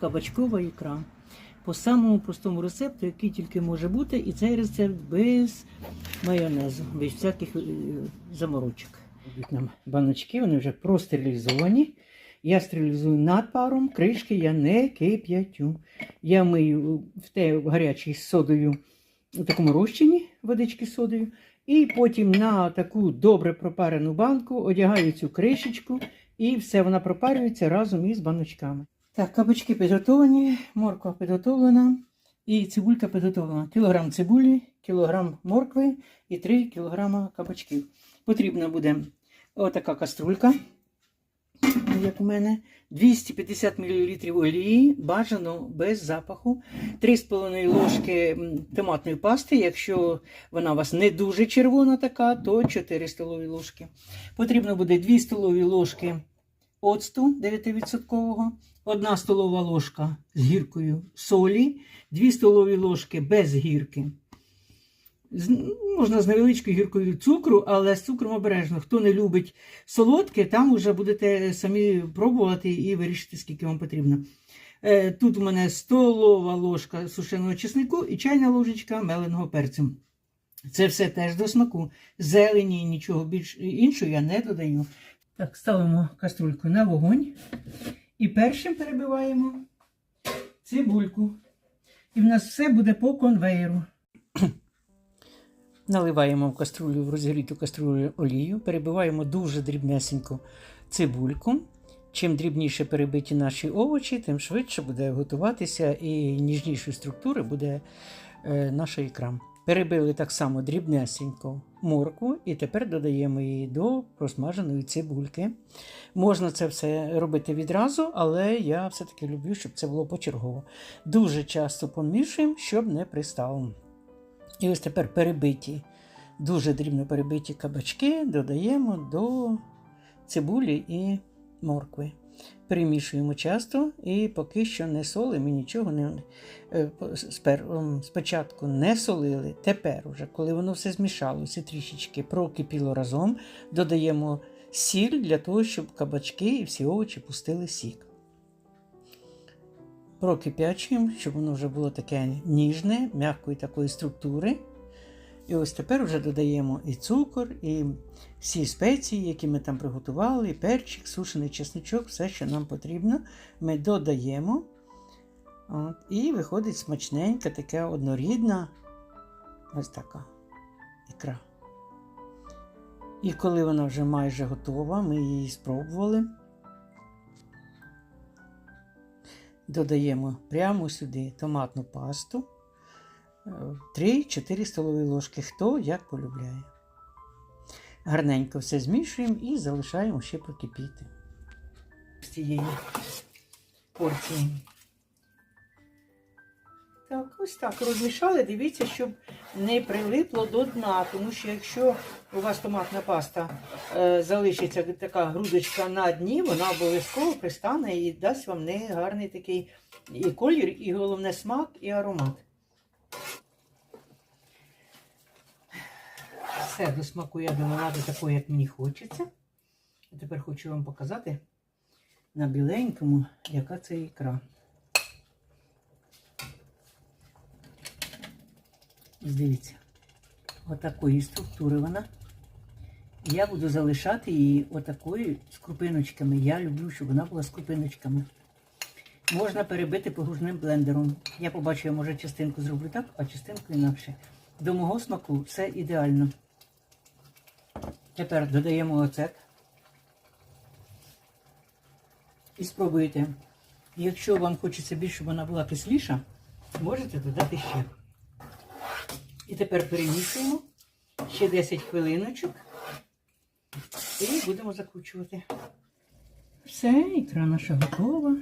кабачкова ікра. По самому простому рецепту, який тільки може бути, і цей рецепт без майонезу, без всяких е, заморочок. Нам баночки, вони вже простерилізовані. Я стерилізую над паром, кришки я не кип'ятю. Я мию в те гарячій содою у такому розчині водички содою. І потім на таку добре пропарену банку одягаю цю кришечку, і все вона пропарюється разом із баночками. Так, кабачки підготовлені, морква підготовлена і цибулька підготовлена. Кілограм цибулі, кілограм моркви і 3 кілограма кабачків. Потрібна буде отака каструлька, як у мене, 250 мл олії, бажано без запаху, 3,5 ложки томатної пасти. Якщо вона у вас не дуже червона така, то 4 столові ложки. Потрібно буде 2 столові ложки оцту 9%, 1 столова ложка з гіркою солі, 2 столові ложки без гірки. Можна з невеличкою гіркою цукру, але з цукром обережно. Хто не любить солодке, там вже будете самі пробувати і вирішити, скільки вам потрібно. Е, Тут у мене столова ложка сушеного чеснику і чайна ложечка меленого перцю. Це все теж до смаку. Зелені, нічого більш іншого я не додаю. Так, ставимо каструльку на вогонь. І першим перебиваємо цибульку. І в нас все буде по конвейеру. Наливаємо в каструлю, в розігріту каструлю олію, перебиваємо дуже дрібнесенько цибульку. Чим дрібніше перебиті наші овочі, тим швидше буде готуватися і ніжнішої структури буде е, наша ікра. Перебили так само дрібнесенько моркву, і тепер додаємо її до просмаженої цибульки. Можна це все робити відразу, але я все-таки люблю, щоб це було почергово. Дуже часто помішуємо, щоб не пристало. І ось тепер перебиті, дуже дрібно перебиті кабачки додаємо до цибулі і моркви. Перемішуємо часто і поки що не солимо і нічого не е, спочатку не солили. Тепер, уже, коли воно все змішалося трішечки прокипіло разом, додаємо сіль для того, щоб кабачки і всі овочі пустили сік. Прокип'ячуємо, щоб воно вже було таке ніжне, м'якої такої структури. І ось тепер вже додаємо і цукор, і всі спеції, які ми там приготували, і перчик, сушений чесночок, все, що нам потрібно, ми додаємо. От, і виходить смачненька, така однорідна, ось така ікра. І коли вона вже майже готова, ми її спробували. Додаємо прямо сюди томатну пасту. 3-4 столові ложки, хто як полюбляє. Гарненько все змішуємо і залишаємо ще прокипіти. З цієї порції. Так, ось так розмішали. Дивіться, щоб не прилипло до дна, тому що якщо у вас томатна паста е, залишиться така грудочка на дні, вона обов'язково пристане і дасть вам негарний такий і колір, і головне смак, і аромат. Все до смаку я довела до як мені хочеться. А тепер хочу вам показати на біленькому, яка це ікра. Ось Дивіться, отакої структури вона. Я буду залишати її отакою з крупиночками. Я люблю, щоб вона була з крупиночками. Можна перебити погружним блендером. Я побачу, я може частинку зроблю так, а частинку інакше. До мого смаку все ідеально. Тепер додаємо оцет. І спробуйте. Якщо вам хочеться більше, щоб вона була кисліша, можете додати ще. І тепер перемішуємо ще 10 хвилиночок і будемо закручувати. Все, ікра наша готова.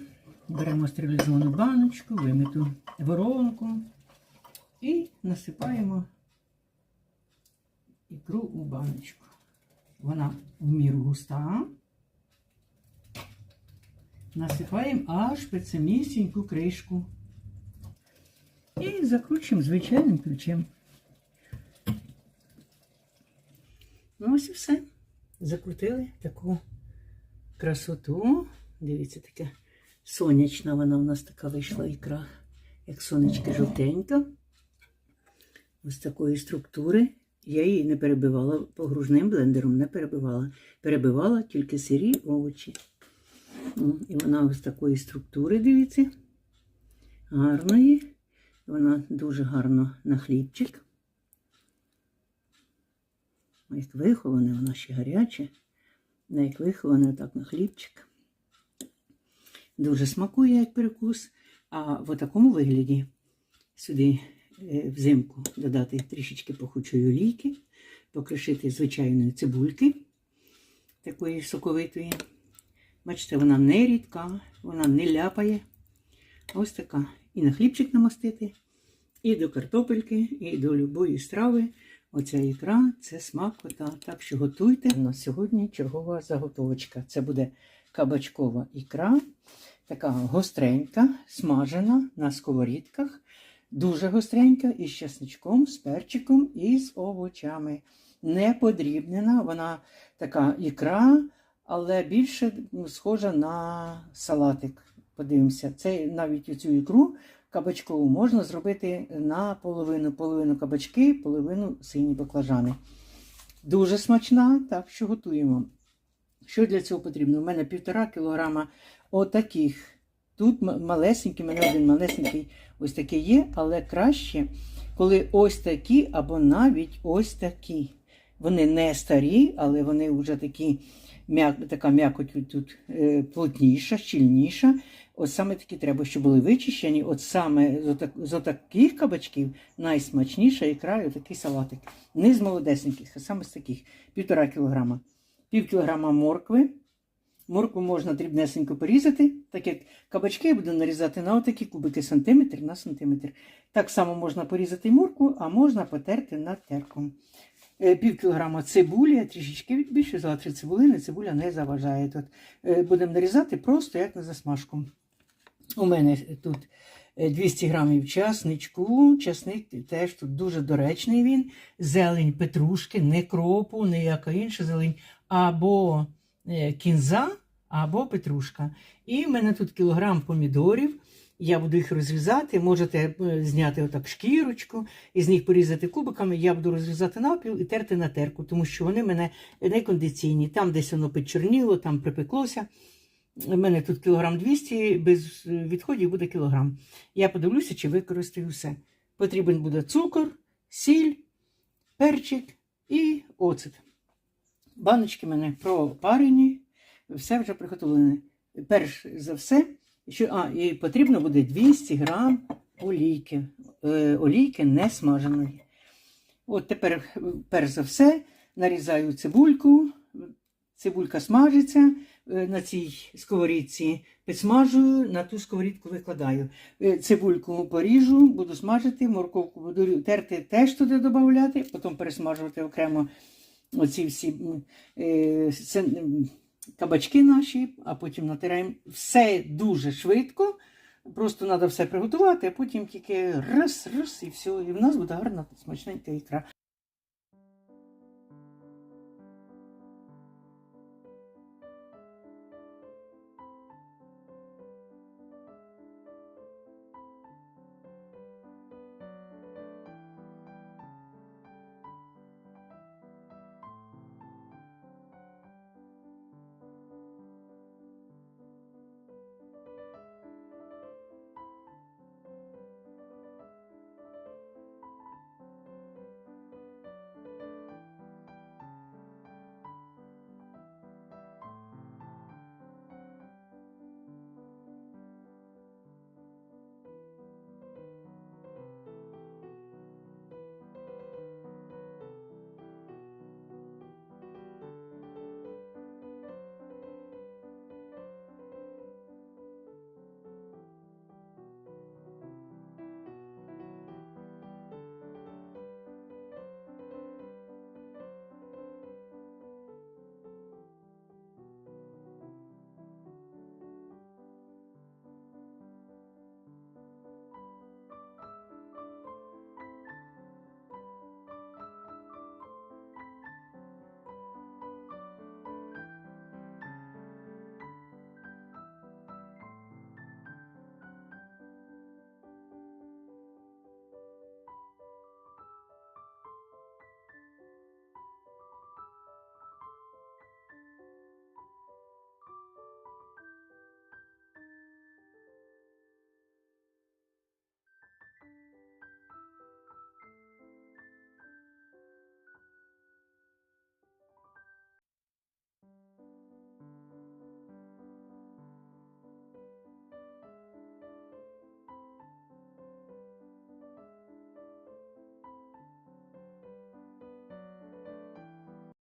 Беремо стерилізовану баночку, вимиту воронку і насипаємо ікру у баночку. Вона в міру густа. Насипаємо аж під самісіньку кришку. І закручуємо звичайним ключем. Ну, ось і все. Закрутили таку красоту. Дивіться, таке Сонячна вона у нас така вийшла ікра, як сонечки жовтенька. Ось такої структури. Я її не перебивала погружним блендером, не перебивала. Перебивала тільки сирі овочі. Ну, І вона ось такої структури, дивіться, гарної. Вона дуже гарно на хлібчик. Як виховане, вона ще гаряче. Як виховане, так на хлібчик. Дуже смакує як перекус. А в такому вигляді сюди взимку додати трішечки пахучої олійки, покришити звичайної цибульки, такої соковитої. Бачите, вона не рідка, вона не ляпає. Ось така. І на хлібчик намастити, і до картопельки, і до любої страви. Оця ікра це смакота. Так що готуйте. У нас сьогодні чергова заготовочка. Це буде кабачкова ікра, така гостренька, смажена на сковорідках. Дуже гостренька, із чесничком, з перчиком і з овочами. Не подрібнена, вона така ікра, але більше ну, схожа на салатик. Подивимося, це навіть цю ікру кабачкову можна зробити на половину, половину кабачки, половину сині баклажани. Дуже смачна, так що готуємо. Що для цього потрібно? У мене півтора кілограма отаких. Тут малесенький, мене один малесенький ось такий є, але краще, коли ось такі або навіть ось такі. Вони не старі, але вони вже такі, м'як, така м'якоть тут- е, плотніша, щільніша. От саме такі треба, щоб були вичищені. От саме з, отак, з отаких кабачків найсмачніша і отакий салатик. Не з молодесеньких, а саме з таких. Півтора кілограма. Пів кілограма моркви. Моркву можна дрібнесенько порізати, так як кабачки я буду нарізати на отакі кубики сантиметр на сантиметр. Так само можна порізати й моркву, а можна потерти над терком. Е, Пів кілограма цибулі, трішечки більше за три цибулини, цибуля не заважає. Тут е, будемо нарізати просто як на засмажку. У мене тут е, 200 грамів часничку. Часник теж тут дуже доречний він. Зелень петрушки, не кропу, ніяка інша зелень, або е, кінза, або петрушка. І в мене тут кілограм помідорів. Я буду їх розрізати. Можете е, зняти отак шкірочку і з них порізати кубиками. Я буду розрізати навпіл і терти на терку, тому що вони мене некондиційні. Там десь воно підчорніло, там припеклося. У мене тут кілограм 200, без е, відходів буде кілограм. Я подивлюся, чи використаю все. Потрібен буде цукор, сіль, перчик і оцет. Баночки в мене пропарені, все вже приготовлене. Перш за все, що, а, і потрібно буде 200 грам олійки. Е, олійки не смаженої. От тепер, перш за все, нарізаю цибульку. Цибулька смажиться е, на цій сковорідці, підсмажую, на ту сковорідку викладаю. Е, Цибульку поріжу, буду смажити, морковку буду терти теж туди додати, потім пересмажувати окремо оці всі е, кабачки наші, а потім натираємо. Все дуже швидко. Просто треба все приготувати, а потім тільки раз, раз і все. І в нас буде гарна смачненька ікра.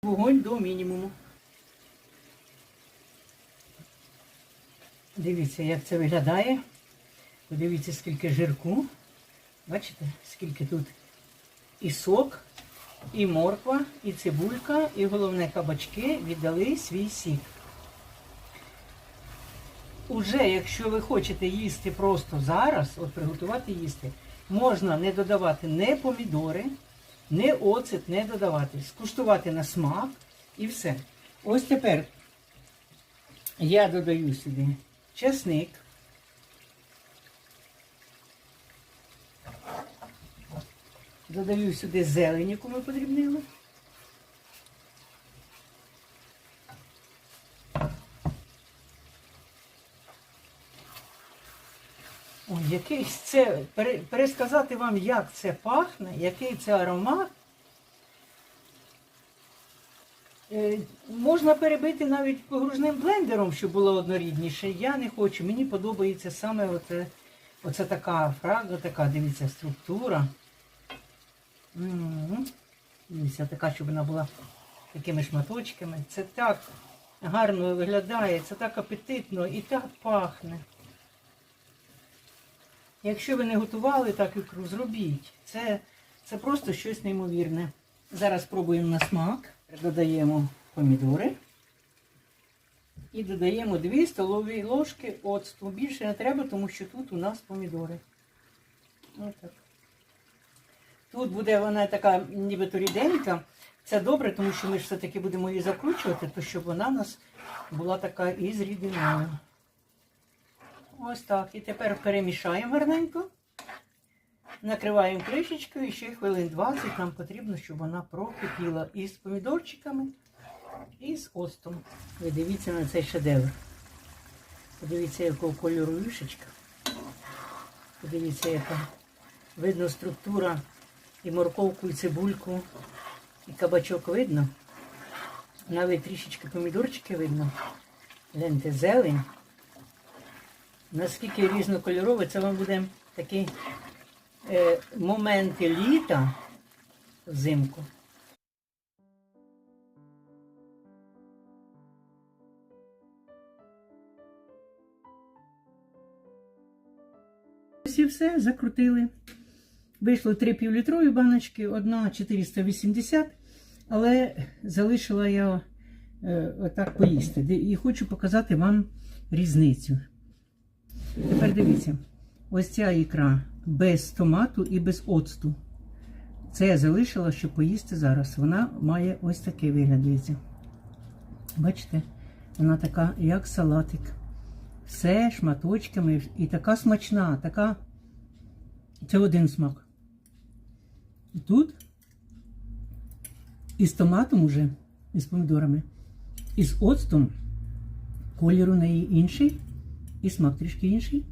Вогонь до мінімуму. Дивіться, як це виглядає. Подивіться, скільки жирку. Бачите, скільки тут і сок, і морква, і цибулька, і головне кабачки віддали свій сік. Уже, якщо ви хочете їсти просто зараз, от приготувати їсти, можна не додавати не помідори, не оцет не додавати. Скуштувати на смак і все. Ось тепер я додаю сюди чесник. Додаю сюди зелень, яку ми подрібнили. Ой, який це, пересказати вам, як це пахне, який це аромат. Е, можна перебити навіть погружним блендером, щоб було однорідніше. Я не хочу. Мені подобається саме оце, оце така фрага, така, дивіться, структура. Дивіться, така, щоб вона була такими шматочками. Це так гарно виглядає, це так апетитно і так пахне. Якщо ви не готували так ікру, зробіть. Це, це просто щось неймовірне. Зараз спробуємо на смак. Додаємо помідори. І додаємо 2 столові ложки оцту. Більше не треба, тому що тут у нас помідори. Отак. Тут буде вона така нібито ріденька. Це добре, тому що ми ж все-таки будемо її закручувати, то щоб вона у нас була така із рідиною. Ось так. І тепер перемішаємо гарненько. Накриваємо кришечкою і ще хвилин 20 нам потрібно, щоб вона прокипіла і з помідорчиками, і з остом. Ви дивіться на цей шедевр. Подивіться, якого кольору вишечка. Подивіться, яка видно структура і морковку, і цибульку, і кабачок видно. Навіть трішечки помідорчики видно. Гляньте, зелень. Наскільки різнокольорове, це вам буде такі е, моменти літа взимку. Ось і все, закрутили. Вийшло три півлітрові баночки, одна 480, але залишила я е, отак поїсти. І хочу показати вам різницю. Тепер дивіться, ось ця ікра без томату і без оцту. Це я залишила, щоб поїсти зараз. Вона має ось такий вигляд. Дивіться. Бачите? Вона така, як салатик. Все шматочками і така смачна, така. Це один смак. І тут із томатом уже, із помідорами, і з оцтом колір у неї інший, і смак трішки інший.